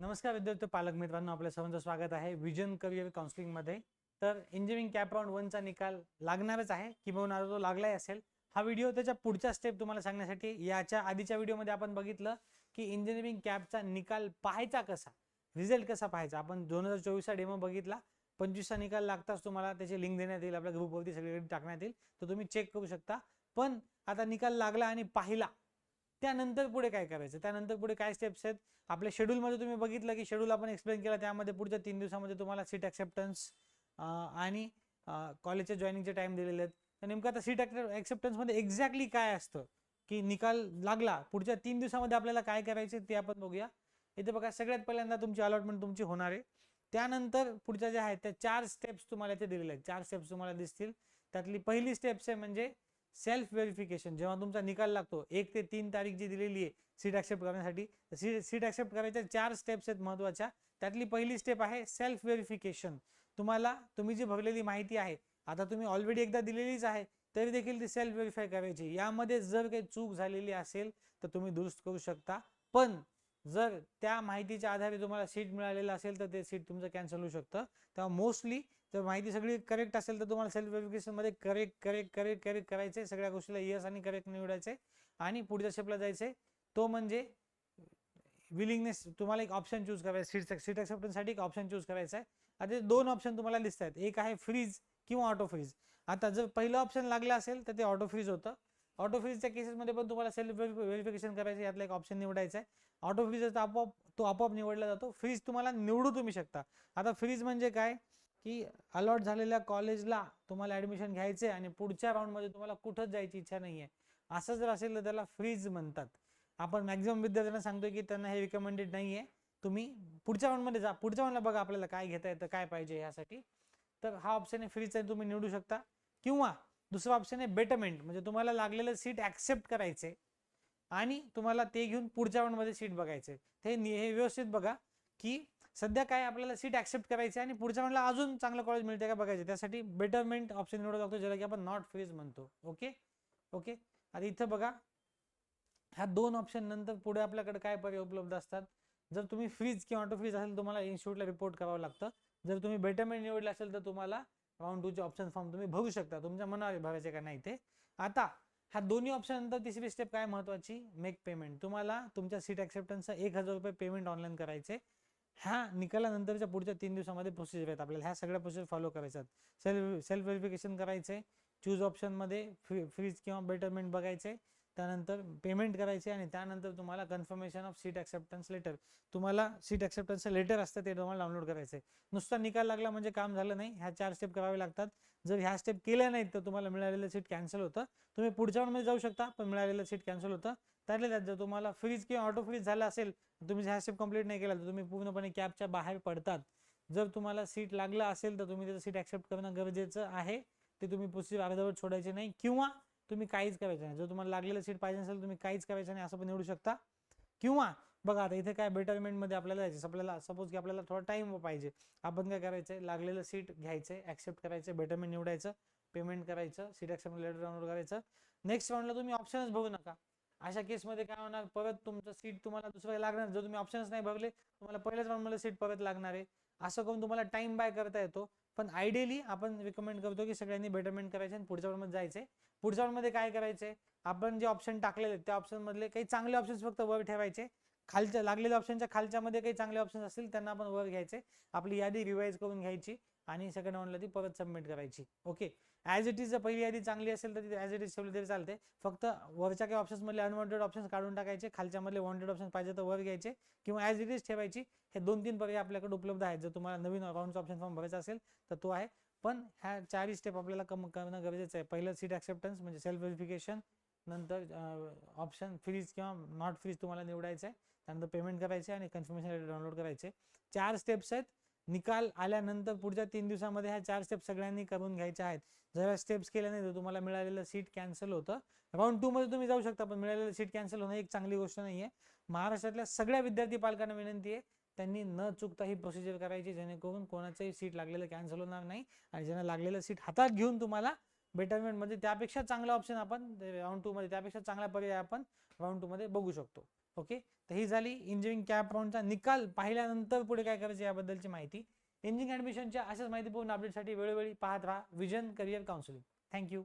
नमस्कार विद्यार्थी पालक मित्रांनो आपल्या सर्वांचं स्वागत आहे विजन करिअर काउन्सिलिंगमध्ये तर इंजिनिअरिंग कॅप राऊंड वनचा निकाल लागणारच आहे. किंवा तो लागलाही असेल हा व्हिडिओ त्याच्या पुढच्या स्टेप तुम्हाला सांगण्यासाठी याच्या आधीच्या व्हिडिओमध्ये आपण बघितलं की इंजिनिअरिंग कॅपचा निकाल पाहायचा कसा रिझल्ट कसा पाहायचा. आपण दोन हजार चोवीसचा डेमो बघितला पंचवीसचा निकाल लागताच तुम्हाला त्याची लिंक देण्यात येईल आपल्या ग्रुपवरती सगळीकडे टाकण्यात येईल. तर तुम्ही चेक करू शकता. पण आता निकाल लागला आणि पाहिला त्यानंतर पुढे काय करायचं? त्यानंतर पुढे काय स्टेप्स आहेत? आपल्या शेड्यूलमध्ये तुम्ही बघितलं की शेड्यूल आपण एक्सप्लेन केला त्यामध्ये पुढच्या तीन दिवसामध्ये तुम्हाला सीट ॲक्सेप्टन्स आणि कॉलेजच्या जॉईनिंगचे टाइम दिलेले आहेत. तर नेमकं आता सीट ॲक्सेप्टन्समध्ये एक्झॅक्टली काय असतं? की निकाल लागला पुढच्या तीन दिवसामध्ये आपल्याला काय करायचे ते आपण बघूया. इथे बघा सगळ्यात पहिल्यांदा तुमची अलॉटमेंट तुमची होणार आहे. त्यानंतर पुढच्या ज्या आहेत त्या चार स्टेप्स तुम्हाला इथे दिलेल्या आहेत. चार स्टेप्स तुम्हाला दिसतील. त्यातली पहिली स्टेप्स आहे म्हणजे सेल्फ व्हेरिफिकेशन जेव्हा तुमचा निकाल लागतो एक ते तीन तारीख जी दिलेली आहे सीट ॲक्सेप्ट करण्यासाठी सी सीट ॲक्सेप्ट करायच्या चार स्टेप्स आहेत महत्त्वाच्या त्यातली पहिली स्टेप आहे सेल्फ व्हेरिफिकेशन तुम्हाला तुम्ही जी भरलेली माहिती आहे आता तुम्ही ऑलरेडी एकदा दिलेलीच आहे तरी देखील ती सेल्फ व्हेरीफाय करायची. यामध्ये जर काही चूक झालेली असेल तर तुम्ही दुरुस्त करू शकता. पण जर त्या माहितीच्या आधारे तुम्हाला सीट मिळालेलं असेल तर ते सीट तुमचं कॅन्सल होऊ शकतं. तेव्हा मोस्टली जर माहिती सगळी करेक्ट असेल तर तुम्हाला सेल्फ व्हेरिफिकेशनमध्ये करेक्ट करेक्ट करेक्ट करेक्ट करायचे. सगळ्या गोष्टीला यस आणि करेक्ट निवडायचे आणि पुढच्या स्टेपला जायचे. तो म्हणजे विलिंगनेस तुम्हाला एक ऑप्शन चूज करायचं. सीट सीट ॲक्सेप्टन्ससाठी एक ऑप्शन चूज करायचा आहे. आता दोन ऑप्शन तुम्हाला दिसत आहेत एक आहे फ्रीज किंवा ऑटो फ्रीज आता जर पहिलं ऑप्शन लागलं असेल तर ते ऑटो फ्रीज होतं. ऑटो फ्रीजच्या केसेसमध्ये पण तुम्हाला सेल्फ व्हेरिफिकेशन करायचं यातला एक ऑप्शन निवडायचा आहे. ऑटो फ्रीज आपोआप तो आपोआप निवडला जातो. फ्रीज तुम्हाला निवडू तुम्ही शकता. आता फ्रीज म्हणजे काय? की अलॉट झालेल्या कॉलेजला तुम्हाला ॲडमिशन घ्यायचे आणि पुढच्या राऊंडमध्ये तुम्हाला कुठंच जायची इच्छा नाही आहे असं जर असेल तर त्याला फ्रीज म्हणतात. आपण मॅक्झिमम विद्यार्थ्यांना सांगतो की त्यांना हे रिकमेंडेड नाही आहे तुम्ही पुढच्या राऊंडमध्ये जा. पुढच्या राऊंडला बघा आपल्याला काय घेता येतं काय पाहिजे ह्यासाठी तर हा ऑप्शन आहे फ्रीज आहे तुम्ही निवडू शकता. किंवा दुसरा ऑप्शन आहे बेटरमेंट म्हणजे तुम्हाला लागलेलं सीट ॲक्सेप्ट करायचे आणि तुम्हाला ते घेऊन पुढच्या राऊंडमध्ये सीट बघायचे ते हे व्यवस्थित बघा की सध्या काय आपल्याला सीट ॲक्सेप्ट करायची आणि पुढच्या राऊंडला अजून चांगलं कॉलेज मिळते का बघायचे त्यासाठी बेटरमेंट ऑप्शन निवडावा लागतो ज्याला की आपण नॉट फ्रीज म्हणतो. ओके ओके आता इथं बघा ह्या दोन ऑप्शन नंतर पुढे आपल्याकडे काय पर्याय उपलब्ध असतात? जर तुम्ही फ्रीज किंवा ऑटो फ्रीज असेल तुम्हाला इन्स्टिट्यूटला रिपोर्ट करावं लागतं. जर तुम्ही बेटरमेंट निवडलं असेल तर तुम्हाला राऊंड टूचे ऑप्शन फॉर्म तुम्ही भरू शकता. तुमच्या मनावर भरायचे का नाही ते. आता ह्या दोन्ही ऑप्शन नंतर तिसरी स्टेप काय महत्वाची? मेक पेमेंट तुम्हाला तुमच्या सीट ॲक्सेप्टन्सचा एक हजार रुपये पेमेंट ऑनलाईन करायचे. ह्या निकालानंतरच्या पुढच्या तीन दिवसामध्ये प्रोसिजर आहेत आपल्याला. ह्या सगळ्या प्रोसिजर फॉलो करायच्यात. सेल्फ सेल्फ व्हेरिफिकेशन करायचे. चूज ऑप्शनमध्ये फ्री फ्रीज किंवा बेटरमेंट बघायचे. त्यानंतर पेमेंट करायचे आणि त्यानंतर तुम्हाला confirmation of seat acceptance letter तुम्हाला सीट ॲक्सेप्टन्सचं लेटर असतं ते तुम्हाला डाउनलोड करायचं आहे नुसता निकाल लागला म्हणजे काम झालं नाही. ह्या चार स्टेप करावे लागतात. जर ह्या स्टेप केल्या नाहीत तर तुम्हाला मिळालेलं सीट कॅन्सल होतं. तुम्ही पुढच्या मध्ये जाऊ शकता पण मिळालेलं सीट कॅन्सल होतं. त्यातल्या त्यात जर तुम्हाला फ्रीज किंवा ऑटो फ्रीज झाला असेल तुम्ही ह्या स्टेप कंप्लीट नाही केला तर तुम्ही पूर्णपणे कॅबच्या बाहेर पडतात. जर तुम्हाला सीट लागलं असेल तर तुम्ही त्याचं सीट ॲक्सेप्ट करणं गरजेचं आहे. ते तुम्ही पुस्तक अर्धवट सोडायचे नाही. किंवा तुम्ही काहीच करायचं नाही? जर तुम्हाला लागलेलं सीट पाहिजे असेल तुम्ही काहीच करायचं नाही असं पण निवडू शकता. किंवा बघा आता इथे काय बेटरमेंटमध्ये आपल्याला जायचं आपल्याला सपोज की आपल्याला थोडा टाइम पाहिजे. आपण काय करायचं लागलेलं सीट घ्यायचं ऍक्सेप्ट करायचं बेटरमेंट निवडायचं पेमेंट करायचं सीट ऍक्सेप्ट लेटर डाउनलोड करायचं. नेक्स्ट राऊंडला तुम्ही ऑप्शनच बघू नका. अशा केसमध्ये काय होणार? परत तुमचं सीट तुम्हाला दुसरं लागणार जर तुम्ही ऑप्शनच नाही बघले तुम्हाला पहिल्याच राऊंडमध्ये सीट परत लागणार आहे. असं करून तुम्हाला टाइम बाय करता येतो. पण आयडियली आपण रिकमेंड करतो की सगळ्यांनी बेटरमेंट करायचे आणि पुढच्या राऊंडमध्ये जायचंय. पुढच्या मध्ये काय करायचे आपण जे ऑप्शन टाकलेले त्या ऑप्शन मधले काही चांगले ऑप्शन्स फक्त वर ठेवायचे. खालच्या लागलेल्या ऑप्शनच्या खालच्या मध्ये काही चांगले ऑप्शन असतील त्यांना आपण वर घ्यायचे. आपली यादी रिवाईज करून घ्यायची आणि सेकंड राऊंडला ती परत सबमिट करायची. ओके ॲज इट इज जर पहिली यादी चांगली असेल तर ती ॲज इट इज ठेवली तरी चालते फक्त वरच्या काही ऑप्शन्स मधले अनवॉन्टेड ऑप्शन्स काढून टाकायचे खालच्या मधले वॉन्टेड ऑप्शन पाहिजे तर वर घ्यायचे किंवा ॲज इट इज ठेवायची. हे दोन तीन पर्याय आपल्याकडे उपलब्ध आहेत. जर तुम्हाला नवीन राऊंडचा ऑप्शन फॉर्म भरायचा असेल तर तो आहे. पण ह्या चारही स्टेप आपल्याला कम करणं गरजेचं आहे. पहिलं सीट ॲक्सेप्टन्स म्हणजे सेल्फ व्हेरिफिकेशन नंतर ऑप्शन फ्रीज किंवा नॉट फ्रीज तुम्हाला निवडायचं आहे त्यानंतर पेमेंट करायचे आणि कन्फर्मेशन डाउनलोड करायचे चार स्टेप्स आहेत. निकाल आल्यानंतर पुढच्या तीन दिवसामध्ये ह्या चार स्टेप सगळ्यांनी करून घ्यायच्या आहेत. जर स्टेप्स केल्या नाही तर तुम्हाला मिळालेलं सीट कॅन्सल होतं. राऊंड टू मध्ये तुम्ही जाऊ शकता पण मिळालेलं सीट कॅन्सल होणं एक चांगली गोष्ट नाही आहे महाराष्ट्रातल्या सगळ्या विद्यार्थी पालकांना विनंती आहे त्यांनी न चुकता ही प्रोसिजर करायची जेणेकरून कोणाचंही सीट लागलेलं कॅन्सल होणार नाही. आणि ज्यांना लागलेलं सीट हातात घेऊन तुम्हाला बेटरमेंटमध्ये म्हणजे त्यापेक्षा चांगला ऑप्शन आपण राऊंड टू मध्ये त्यापेक्षा चांगला पर्याय आपण राऊंड टू मध्ये बघू शकतो. ओके तर ही झाली इंजिनिअरिंग कॅप राऊंडचा निकाल. पाहिल्यानंतर पुढे काय करायचं याबद्दलची माहिती. इंजिनिअरिंग ॲडमिशनच्या अशाच माहितीपूर्ण अपडेटसाठी वेळोवेळी पाहत राहा. Vision career counselling thank you